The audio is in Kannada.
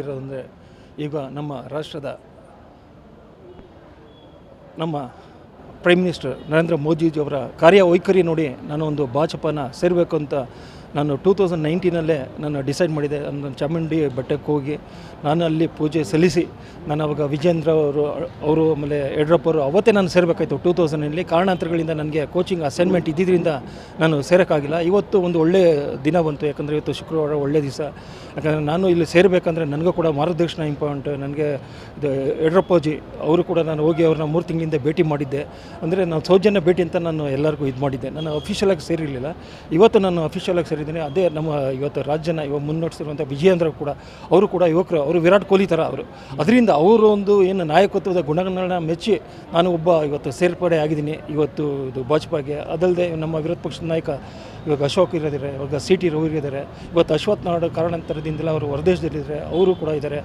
ಇರೋದಂದರೆ ಈಗ ನಮ್ಮ ರಾಷ್ಟ್ರದ ನಮ್ಮ ಪ್ರೈಮ್ ಮಿನಿಸ್ಟರ್ ನರೇಂದ್ರ ಮೋದಿಜಿಯವರ ಕಾರ್ಯವೈಖರಿ ನೋಡಿ ನಾನು ಒಂದು ಭಾಜಪನ ಸೇರಬೇಕು ಅಂತ ನಾನು ಟೂ ತೌಸಂಡ್ ನೈನ್ಟೀನಲ್ಲೇ ನಾನು ಡಿಸೈಡ್ ಮಾಡಿದೆ ನಾನು ಚಾಮುಂಡಿ ಬೆಟ್ಟಕ್ಕೆ ಹೋಗಿ ನಾನು ಅಲ್ಲಿ ಪೂಜೆ ಸಲ್ಲಿಸಿ, ನಾನು ಅವಾಗ ವಿಜೇಂದ್ರ ಅವರು ಅವರು ಆಮೇಲೆ ಯಡಿಯೂರಪ್ಪ ಅವರು ಅವತ್ತೇ ನಾನು ಸೇರಬೇಕಾಯ್ತು ಟೂ ತೌಸಂಡಲ್ಲಿ. ಕಾರಣಾಂತರಗಳಿಂದ ನನಗೆ ಕೋಚಿಂಗ್ ಅಸೈನ್ಮೆಂಟ್ ಇದ್ದಿದ್ದರಿಂದ ನಾನು ಸೇರೋಕ್ಕಾಗಿಲ್ಲ. ಇವತ್ತು ಒಂದು ಒಳ್ಳೆಯ ದಿನ ಬಂತು, ಯಾಕಂದರೆ ಇವತ್ತು ಶುಕ್ರವಾರ ಒಳ್ಳೆಯ ದಿವಸ. ಯಾಕಂದರೆ ನಾನು ಇಲ್ಲಿ ಸೇರಬೇಕಂದ್ರೆ ನನಗೂ ಕೂಡ ಮಾರ್ಗದರ್ಶನ ಇಂಪಾರ್ಟೆಂಟ್ ನನಗೆ ಇದು ಅವರು ಕೂಡ ನಾನು ಹೋಗಿ ಅವ್ರನ್ನ ಮೂರು ತಿಂಗಳಿಂದ ಭೇಟಿ ಮಾಡಿದ್ದೆ. ಅಂದರೆ ನಾನು ಸೌಜನ್ಯ ಭೇಟಿ ಅಂತ ನಾನು ಎಲ್ಲರಿಗೂ ಇದು ಮಾಡಿದ್ದೆ ನಾನು ಅಫಿಷಿಯಲಾಗಿ ಸೇರಿರಲಿಲ್ಲ. ಇವತ್ತು ನಾನು ಅಫಿಷಿಯಲ್ ಆಗಿ ಸೇರಿದ್ದೀನಿ ಅದೇ ನಮ್ಮ ಇವತ್ತು ರಾಜ್ಯನ ಇವಾಗ ಮುನ್ನಡೆಸಿರುವಂಥ ವಿಜಯೇಂದ್ರ ಕೂಡ, ಅವರು ಕೂಡ ಯುವಕರು, ಅವರು ವಿರಾಟ್ ಕೊಹ್ಲಿ ಥರ ಅವರು. ಅದರಿಂದ ಅವರ ಒಂದು ಏನು ನಾಯಕತ್ವದ ಗುಣಗಳನ್ನ ಮೆಚ್ಚಿ ನಾನು ಒಬ್ಬ ಇವತ್ತು ಸೇರ್ಪಡೆ ಆಗಿದ್ದೀನಿ. ಇವತ್ತು ಇದು ಭಾಜಪಾಗೆ. ಅದಲ್ಲದೆ ನಮ್ಮ ವಿರೋಧ ಪಕ್ಷದ ನಾಯಕ ಇವಾಗ ಅಶೋಕ್ ಇರೋದಿದ್ದಾರೆ ಇವಾಗ ಸಿ ಟಿ ರವಿ ಇದ್ದಾರೆ ಇವತ್ತು ಅಶ್ವಥ್ ನಾಡ ಕಾರಣಾಂತರದಿಂದಲೇ ಅವರು ಹೊರದೇಶದಲ್ಲಿದ್ದಾರೆ ಅವರು ಕೂಡ ಇದ್ದಾರೆ.